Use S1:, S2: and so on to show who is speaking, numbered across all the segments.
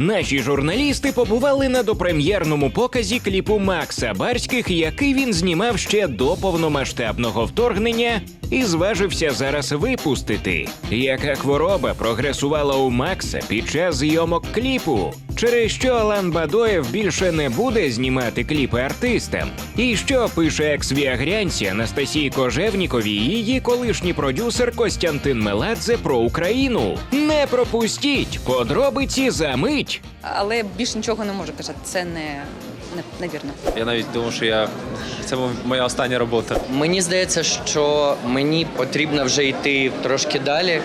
S1: Наші журналісти побували на допрем'єрному показі кліпу Макса Барських, який він знімав ще до повномасштабного вторгнення і зважився зараз випустити. Яка хвороба прогресувала у Макса під час зйомок кліпу? Через що Алан Бадоєв більше не буде знімати кліпи артистам? І що пише екс-віагрянці Анастасії Кожевніковій і її колишній продюсер Костянтин Меладзе про Україну? Не пропустіть подробиці за мить.
S2: але більш нічого не можу казати. Це не, не невірно.
S3: Я навіть думав, що я це моя остання робота.
S4: Мені здається, що мені потрібно вже йти трошки далі.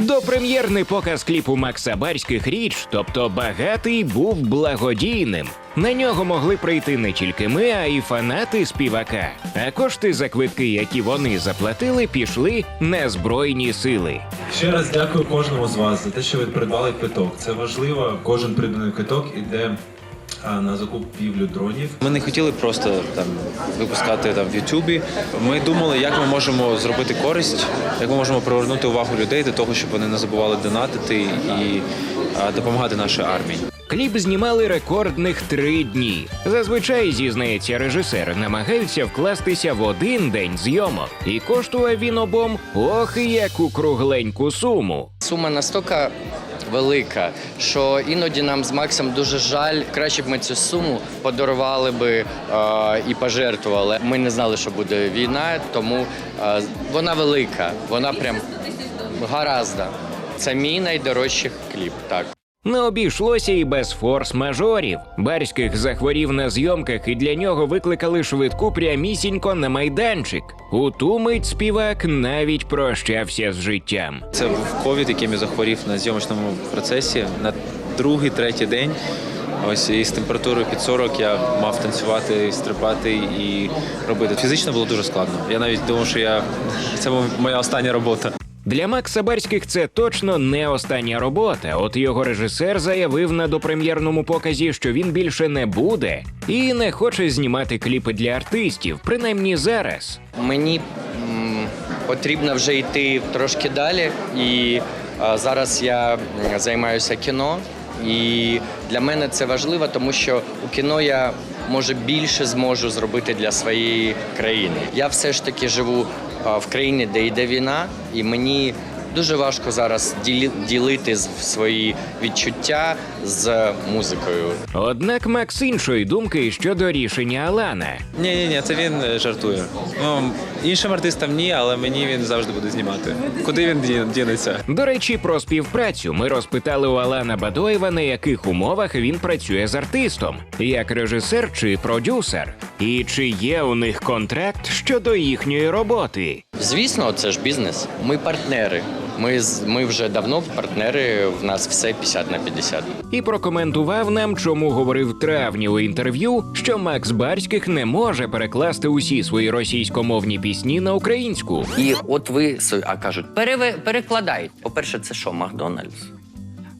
S1: Допрем'єрний показ кліпу Макса Барських річ, тобто багатий, був благодійним. На нього могли прийти не тільки ми, а й фанати співака. А кошти за квитки, які вони заплатили, пішли на збройні сили.
S5: Ще раз дякую кожному з вас за те, що ви придбали квиток. Це важливо. Кожен придбаний квиток іде на закупівлю дронів.
S3: Ми не хотіли просто там випускати там в Ютубі. Ми думали, як ми можемо зробити користь, як ми можемо привернути увагу людей до того, щоб вони не забували донатити і а, допомагати нашій армії.
S1: Кліп знімали рекордних три дні. Зазвичай, зізнається режисер, намагаються вкластися в один день зйомок, і коштував він обом ох і яку кругленьку суму.
S4: Сума настільки велика, що іноді нам з Максом дуже жаль. Краще б ми цю суму подарували би е, і пожертвували. Ми не знали, що буде війна, тому е, вона велика, вона прям гаразда. Це мій найдорожчий кліп. Так.
S1: Не обійшлося і без форс-мажорів. Барських захворів на зйомках, і для нього викликали швидку прямісінько на майданчик. У ту мить співак навіть прощався з життям.
S3: Це був ковід, яким я захворів на зйомочному процесі на другий, третій день. Ось і з температурою під 40 я мав танцювати, стрибати і робити. Фізично було дуже складно. Я навіть думав, що я це моя остання робота.
S1: Для Макса Барських це точно не остання робота. От його режисер заявив на допрем'єрному показі, що він більше не буде і не хоче знімати кліпи для артистів, принаймні зараз.
S4: Мені м, потрібно вже йти трошки далі. І е, зараз я займаюся кіно. І для мене це важливо, тому що у кіно я може більше зможу зробити для своєї країни. Я все ж таки живу в країні, де йде війна, і мені дуже важко зараз ділити свої відчуття з музикою.
S1: Однак Макс іншої думки щодо рішення Алана.
S3: Ні, ні, ні, це він е, жартує. Ну іншим артистам ні, але мені він завжди буде знімати. Куди він ді- дінеться?
S1: До речі, про співпрацю ми розпитали у Алана Бадоєва, на яких умовах він працює з артистом, як режисер чи продюсер, і чи є у них контракт щодо їхньої роботи.
S4: Звісно, це ж бізнес. Ми партнери. Ми, з- ми вже давно партнери, в нас все 50 на 50.
S1: І прокоментував нам, чому говорив травні у інтерв'ю, що Макс Барських не може перекласти усі свої російськомовні пісні на українську.
S4: І от ви а кажуть, переве, перекладай. По-перше, це що, Макдональдс?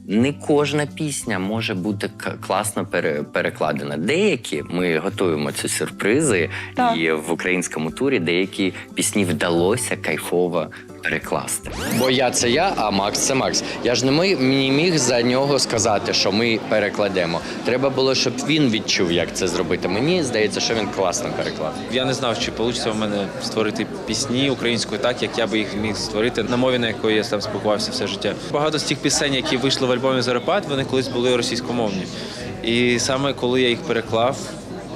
S4: Не кожна пісня може бути к- класно пере, перекладена. Деякі ми готуємо ці сюрпризи,
S2: Так.
S4: і в українському турі деякі пісні вдалося кайфово перекласти. Бо я це я, а Макс це Макс. Я ж не ми міг за нього сказати, що ми перекладемо. Треба було, щоб він відчув, як це зробити. Мені здається, що він класно переклав.
S3: Я не знав, чи вийде в мене створити пісні українською так, як я би їх міг створити на мові, на якої я сам спілкувався все життя. Багато з тих пісень, які вийшли в альбомі Зарепат, вони колись були російськомовні. І саме коли я їх переклав,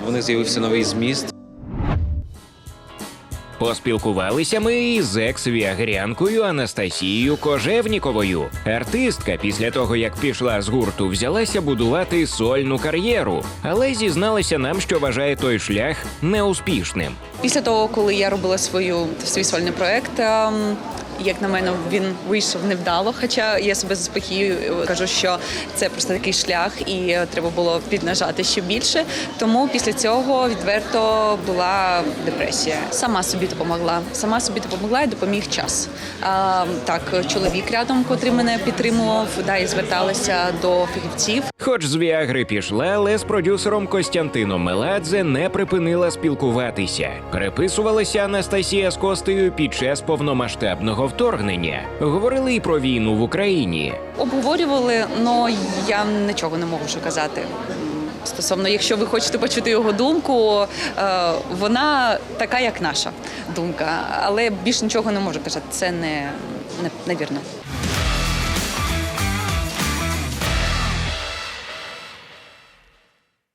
S3: в них з'явився новий зміст.
S1: Поспілкувалися ми із екс-віагрянкою Анастасією Кожевніковою. Артистка після того, як пішла з гурту, взялася будувати сольну кар'єру, але зізналася нам, що вважає той шлях неуспішним.
S2: Після того, коли я робила свою свій сольний проект. Як на мене, він вийшов невдало. Хоча я себе заспокоюю, кажу, що це просто такий шлях, і треба було піднажати ще більше. Тому після цього відверто була депресія. Сама собі допомогла. Сама собі допомогла і допоміг час. А, так, чоловік рядом, котрий мене підтримував, да, і зверталася до фахівців.
S1: Хоч з Віагри пішла, але з продюсером Костянтином Меладзе не припинила спілкуватися. Переписувалися Анастасія з Костею під час повномасштабного вторгнення. Говорили і про війну в Україні.
S2: Обговорювали, але я нічого не можу казати. Стосовно, якщо ви хочете почути його думку, е, вона така, як наша думка, але більш нічого не можу казати. Це не, не невірно.